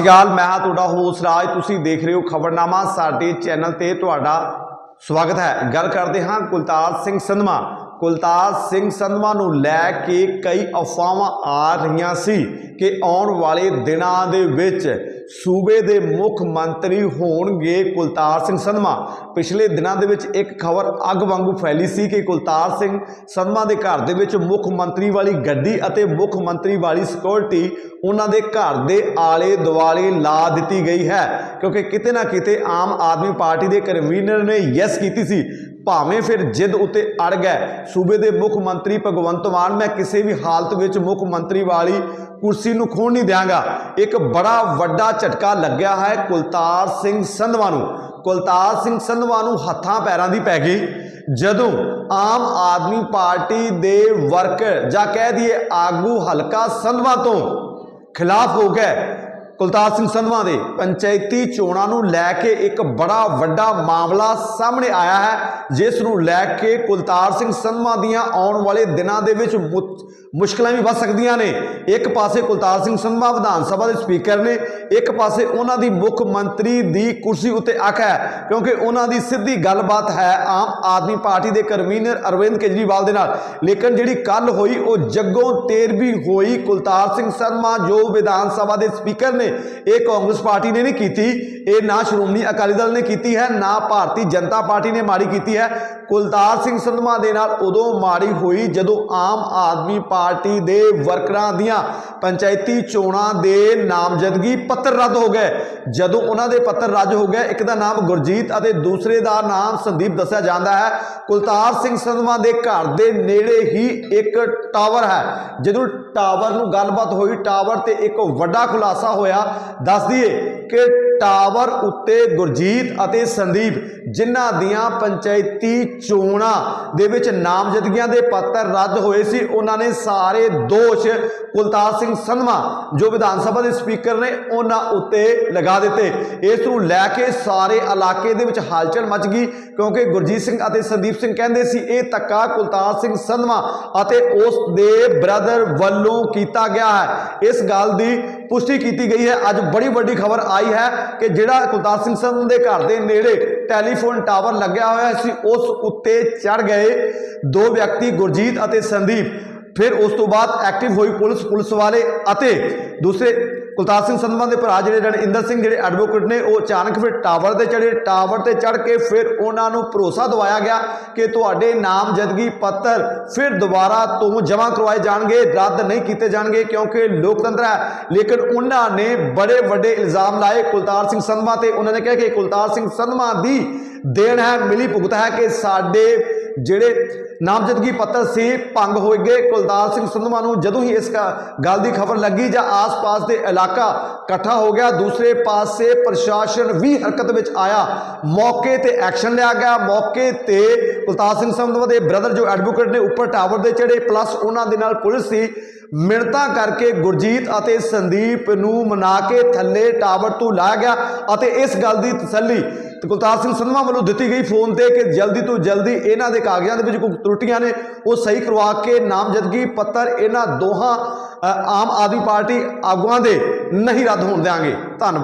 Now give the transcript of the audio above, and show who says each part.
Speaker 1: ਸ਼੍ਰੀ ਅਕਾਲ, ਮੈਂ ਹਾਂ ਤੁਹਾਡਾ ਹੋਸ ਰਾਜ, ਤੁਸੀਂ ਦੇਖ ਰਹੇ ਹੋ ਖਬਰਨਾਮਾ, ਸਾਡੇ ਚੈਨਲ ਤੇ ਤੁਹਾਡਾ ਸਵਾਗਤ ਹੈ। ਗੱਲ ਕਰਦੇ ਹਾਂ ਕੁਲਤਾਰ ਸਿੰਘ ਸੰਧਮਾ ਕੁਲਤਾਰ ਸਿੰਘ ਸੰਧਮਾ ਨੂੰ ਲੈ ਕੇ ਕਈ ਅਫਵਾਹਾਂ ਆ ਰਹੀਆਂ ਸੀ ਕਿ ਆਉਣ ਵਾਲੇ ਦਿਨਾਂ ਦੇ ਵਿੱਚ ਸੂਬੇ ਦੇ ਮੁੱਖ ਮੰਤਰੀ ਹੋਣਗੇ ਕੁਲਤਾਰ ਸਿੰਘ ਸੰਧਮਾ ਪਿਛਲੇ ਦਿਨਾਂ ਦੇ ਵਿੱਚ ਇੱਕ ਖਬਰ ਅੱਗ ਵਾਂਗੂ ਫੈਲੀ ਸੀ ਕਿ ਕੁਲਤਾਰ ਸਿੰਘ ਸੰਧਮਾ ਦੇ ਘਰ ਦੇ ਵਿੱਚ ਮੁੱਖ ਮੰਤਰੀ ਵਾਲੀ ਗੱਡੀ ਅਤੇ ਮੁੱਖ ਮੰਤਰੀ ਵਾਲੀ ਸਿਕਿਉਰਿਟੀ ਉਹਨਾਂ ਦੇ ਘਰ ਦੇ ਆਲੇ ਦੁਆਲੇ ਲਾ ਦਿੱਤੀ ਗਈ ਹੈ, ਕਿਉਂਕਿ ਕਿਤੇ ਨਾ ਕਿਤੇ ਆਮ ਆਦਮੀ ਪਾਰਟੀ ਦੇ ਕਨਵੀਨਰ ਨੇ ਯੈਸ ਕੀਤੀ ਸੀ। ਭਾਵੇਂ ਫਿਰ ਜਿੱਦ ਉੱਤੇ ਅੜ ਗਏ ਸੂਬੇ ਦੇ ਮੁੱਖ ਮੰਤਰੀ ਭਗਵੰਤ ਮਾਨ, ਮੈਂ ਕਿਸੇ ਵੀ ਹਾਲਤ ਵਿੱਚ ਮੁੱਖ ਮੰਤਰੀ ਵਾਲੀ ਕੁਰਸੀ ਨੂੰ ਖੋਣ ਨਹੀਂ ਦਿਆਂਗਾ। ਇੱਕ ਬੜਾ ਵੱਡਾ ਝਟਕਾ ਲੱਗਿਆ ਹੈ ਕੁਲਤਾਰ ਸਿੰਘ ਸੰਧਵਾ ਨੂੰ। ਕੁਲਤਾਰ ਸਿੰਘ ਸੰਧਵਾ ਨੂੰ ਹੱਥਾਂ ਪੈਰਾਂ ਦੀ ਪੈ ਗਈ। ਜਦੋਂ ਆਮ ਆਦਮੀ ਪਾਰਟੀ ਦੇ ਵਰਕਰ ਜਾਂ ਕਹਿ ਦਈਏ ਆਗੂ ਹਲਕਾ ਸੰਧਵਾ ਤੋਂ ਖਿਲਾਫ ਹੋ ਗਏ ਕੁਲਤਾਰ ਸਿੰਘ ਸੰਧਵਾ ਦੇ ਪੰਚਾਇਤੀ ਚੋਣਾਂ ਨੂੰ ਲੈ ਕੇ ਇੱਕ ਬੜਾ ਵੱਡਾ ਮਾਮਲਾ ਸਾਹਮਣੇ ਆਇਆ ਹੈ, ਜਿਸ ਨੂੰ ਲੈ ਕੇ ਕੁਲਤਾਰ ਸਿੰਘ ਸੰਧਵਾ ਦੀਆਂ ਆਉਣ ਵਾਲੇ ਦਿਨਾਂ ਦੇ ਵਿੱਚ ਮੁ- ਮੁਸ਼ਕਲਾਂ ਵੀ ਵੱਧ ਸਕਦੀਆਂ ਨੇ। ਇੱਕ ਪਾਸੇ ਕੁਲਤਾਰ ਸਿੰਘ ਸੰਧਵਾ ਵਿਧਾਨ ਸਭਾ ਦੇ ਸਪੀਕਰ ਨੇ, ਇੱਕ ਪਾਸੇ ਉਹਨਾਂ ਦੀ ਮੁੱਖ ਮੰਤਰੀ ਦੀ ਕੁਰਸੀ ਉੱਤੇ ਅੱਖ ਹੈ, ਕਿਉਂਕਿ ਉਹਨਾਂ ਦੀ ਸਿੱਧੀ ਗੱਲਬਾਤ ਹੈ ਆਮ ਆਦਮੀ ਪਾਰਟੀ ਦੇ ਕਨਵੀਨਰ ਅਰਵਿੰਦ ਕੇਜਰੀਵਾਲ ਦੇ ਨਾਲ। ਲੇਕਿਨ ਜਿਹੜੀ ਕੱਲ ਹੋਈ, ਉਹ ਜੱਗੋਂ ਤੇਰਵੀਂ ਹੋਈ ਕੁਲਤਾਰ ਸਿੰਘ ਸੰਧਵਾ ਜੋ ਵਿਧਾਨ ਸਭਾ ਦੇ ਸਪੀਕਰ ਨੇ ਇਹ ਕਾਂਗਰਸ ਪਾਰਟੀ ਨੇ ਨਹੀਂ ਕੀਤੀ। ਇਹ ਨਾ ਸ਼੍ਰੋਮਣੀ ਅਕਾਲੀ ਦਲ ਨੇ ਕੀਤੀ ਹੈ, ਨਾ ਭਾਰਤੀ ਜਨਤਾ ਪਾਰਟੀ ਨੇ ਮਾੜੀ ਕੀਤੀ ਹੈ। ਕੁਲਤਾਰ ਸਿੰਘ ਸੰਧਵਾ ਦੇ ਨਾਲ ਉਦੋਂ ਮਾੜੀ ਹੋਈ ਜਦੋਂ ਆਮ ਆਦਮੀ ਪਾਰਟੀ ਦੇ ਵਰਕਰਾਂ ਦੀਆਂ ਪੰਚਾਇਤੀ ਚੋਣਾਂ ਦੇ ਨਾਮਜ਼ਦਗੀ ਪੱਤਰ ਰੱਦ ਹੋ ਗਏ। ਜਦੋਂ ਉਹਨਾਂ ਦੇ ਪੱਤਰ ਰੱਦ ਹੋ ਗਏ, ਇੱਕ ਦਾ ਨਾਮ ਗੁਰਜੀਤ ਅਤੇ ਦੂਸਰੇ ਦਾ ਨਾਮ ਸੰਦੀਪ ਦੱਸਿਆ ਜਾਂਦਾ ਹੈ। ਕੁਲਤਾਰ ਸਿੰਘ ਸੰਧਵਾ ਦੇ ਘਰ ਦੇ ਨੇੜੇ ਹੀ ਇੱਕ ਟਾਵਰ ਹੈ। ਜਦੋਂ ਟਾਵਰ ਨੂੰ ਗੱਲਬਾਤ ਹੋਈ, ਟਾਵਰ ਤੇ ਇੱਕ ਵੱਡਾ ਖੁਲਾਸਾ ਹੋਇਆ ਦੱਸ ਦਈਏ ਕਿ ਟਾਵਰ ਉੱਤੇ ਗੁਰਜੀਤ ਅਤੇ ਸੰਦੀਪ, ਜਿਨ੍ਹਾਂ ਦੀਆਂ ਪੰਚਾਇਤੀ ਚੋਣਾਂ ਦੇ ਵਿੱਚ ਨਾਮਜ਼ਦਗੀਆਂ ਦੇ ਪੱਤਰ ਰੱਦ ਹੋਏ ਸੀ, ਉਹਨਾਂ ਨੇ ਸਾਰੇ ਦੋਸ਼ ਕੁਲਤਾਰ ਸਿੰਘ ਸੰਧਵਾ, ਜੋ ਵਿਧਾਨ ਸਭਾ ਦੇ ਸਪੀਕਰ ਨੇ, ਉਹਨਾਂ ਉੱਤੇ ਲਗਾ ਦਿੱਤੇ। ਇਸ ਨੂੰ ਲੈ ਕੇ ਸਾਰੇ ਇਲਾਕੇ ਦੇ ਵਿੱਚ ਹਲਚਲ ਮਚ ਗਈ, ਕਿਉਂਕਿ ਗੁਰਜੀਤ ਸਿੰਘ ਅਤੇ ਸੰਦੀਪ ਸਿੰਘ ਕਹਿੰਦੇ ਸੀ, ਇਹ ਧੱਕਾ ਕੁਲਤਾਰ ਸਿੰਘ ਸੰਧਵਾ ਅਤੇ ਉਸ ਦੇ ਬ੍ਰਦਰ ਵੱਲੋਂ ਕੀਤਾ ਗਿਆ ਹੈ। ਇਸ ਗੱਲ ਦੀ ਪੁਸ਼ਟੀ ਕੀਤੀ ਗਈ ਹੈ। ਅੱਜ ਬੜੀ ਵੱਡੀ ਖਬਰ ਆਈ ਹੈ ਕਿ ਜਿਹੜਾ ਕੁਲਤਾਰ ਸਿੰਘ ਸੰਧੂ ਦੇ ਘਰ ਦੇ ਨੇੜੇ ਟੈਲੀਫੋਨ ਟਾਵਰ ਲੱਗਿਆ ਹੋਇਆ ਸੀ ਉਸ ਉੱਤੇ ਚੜ ਗਏ। ਦੋ ਵਿਅਕਤੀ, ਗੁਰਜੀਤ ਅਤੇ ਸੰਦੀਪ, ਫਿਰ ਉਸ ਤੋਂ ਬਾਅਦ ਐਕਟਿਵ ਹੋਈ ਪੁਲਿਸ ਪੁਲਿਸ ਵਾਲੇ ਅਤੇ ਦੂਸਰੇ ਕੁਲਤਾਰ ਸਿੰਘ ਸੰਧਵਾ ਦੇ ਭਰਾ ਜਿਹੜੇ ਰਣਇੰਦਰ ਸਿੰਘ ਜਿਹੜੇ ਐਡਵੋਕੇਟ ਨੇ, ਉਹ ਅਚਾਨਕ ਫਿਰ ਟਾਵਰ ਤੇ ਚੜੇ ਟਾਵਰ ਤੇ ਚੜ ਕੇ ਫਿਰ ਉਹਨਾਂ ਨੂੰ ਭਰੋਸਾ ਦਵਾਇਆ ਗਿਆ ਕਿ ਤੁਹਾਡੇ ਨਾਮਜ਼ਦਗੀ ਪੱਤਰ ਫਿਰ ਦੁਬਾਰਾ ਤੋਂ ਜਮ੍ਹਾਂ ਕਰਵਾਏ ਜਾਣਗੇ, ਰੱਦ ਨਹੀਂ ਕੀਤੇ ਜਾਣਗੇ, ਕਿਉਂਕਿ ਲੋਕਤੰਤਰ ਹੈ। ਲੇਕਿਨ ਉਹਨਾਂ ਨੇ ਬੜੇ ਵੱਡੇ ਇਲਜ਼ਾਮ ਲਾਏ ਕੁਲਤਾਰ ਸਿੰਘ ਸੰਧਵਾ ਤੇ। ਉਹਨਾਂ ਨੇ ਕਿਹਾ ਕਿ ਕੁਲਤਾਰ ਸਿੰਘ ਸੰਧਵਾ ਦੀ ਦੇਣ ਹੈ, ਮਿਲੀ ਭੁਗਤ ਹੈ ਕਿ ਸਾਡੇ ਜਿਹੜੇ ਨਾਮਜ਼ਦਗੀ ਪੱਤਰ ਸੀ, ਭੰਗ ਹੋਏ ਗਏ। ਕੁਲਤਾਰ ਸਿੰਘ ਸੰਧਵਾ ਨੂੰ ਜਦੋਂ ਹੀ ਇਸ ਗਾ- ਗੱਲ ਦੀ ਖਬਰ ਲੱਗੀ ਜਾਂ ਆਸ-ਪਾਸ ਦੇ ਇਲਾਕਾ ਇਕੱਠਾ ਹੋ ਗਿਆ, ਦੂਸਰੇ ਪਾਸੇ ਪ੍ਰਸ਼ਾਸਨ ਵੀ ਹਰਕਤ ਵਿੱਚ ਆਇਆ। ਮੌਕੇ ਤੇ ਐਕਸ਼ਨ ਲਿਆ ਗਿਆ। ਮੌਕੇ ਤੇ ਕੁਲਤਾਰ ਸਿੰਘ ਸੰਧਵਾ ਦੇ ਬ੍ਰਦਰ ਜੋ ਐਡਵੋਕੇਟ ਨੇ ਉੱਪਰ ਟਾਵਰ ਦੇ ਚੜੇ ਪਲੱਸ ਉਹਨਾਂ ਦੇ ਨਾਲ ਪੁਲਿਸ ਸੀ। ਮਿੰਨਤਾਂ ਕਰਕੇ ਗੁਰਜੀਤ ਅਤੇ ਸੰਦੀਪ ਨੂੰ ਮਨਾ ਕੇ ਥੱਲੇ ਟਾਵਰ ਤੋਂ ਲਾਇਆ ਗਿਆ ਅਤੇ ਇਸ ਗੱਲ ਦੀ ਤਸੱਲੀ ਤੇ ਕੁਲਤਾਰ ਸਿੰਘ ਸੰਧਵਾ ਵੱਲੋਂ ਦਿੱਤੀ ਗਈ ਫੋਨ ਤੇ ਕਿ ਜਲਦੀ ਤੋਂ ਜਲਦੀ ਇਹਨਾਂ ਦੇ ਕਾਗਜ਼ਾਂ ਦੇ ਵਿੱਚ ਕੋਈ ਤਰੁੱਟੀਆਂ ਨੇ, ਉਹ ਸਹੀ ਕਰਵਾ ਕੇ ਨਾਮਜ਼ਦਗੀ ਪੱਤਰ ਇਹਨਾਂ ਦੋਹਾਂ ਆਮ ਆਦਮੀ ਪਾਰਟੀ ਆਗੂਆਂ ਦੇ ਨਹੀਂ ਰੱਦ ਹੋਣ ਦੇਵਾਂਗੇ ਧੰਨਵਾਦ।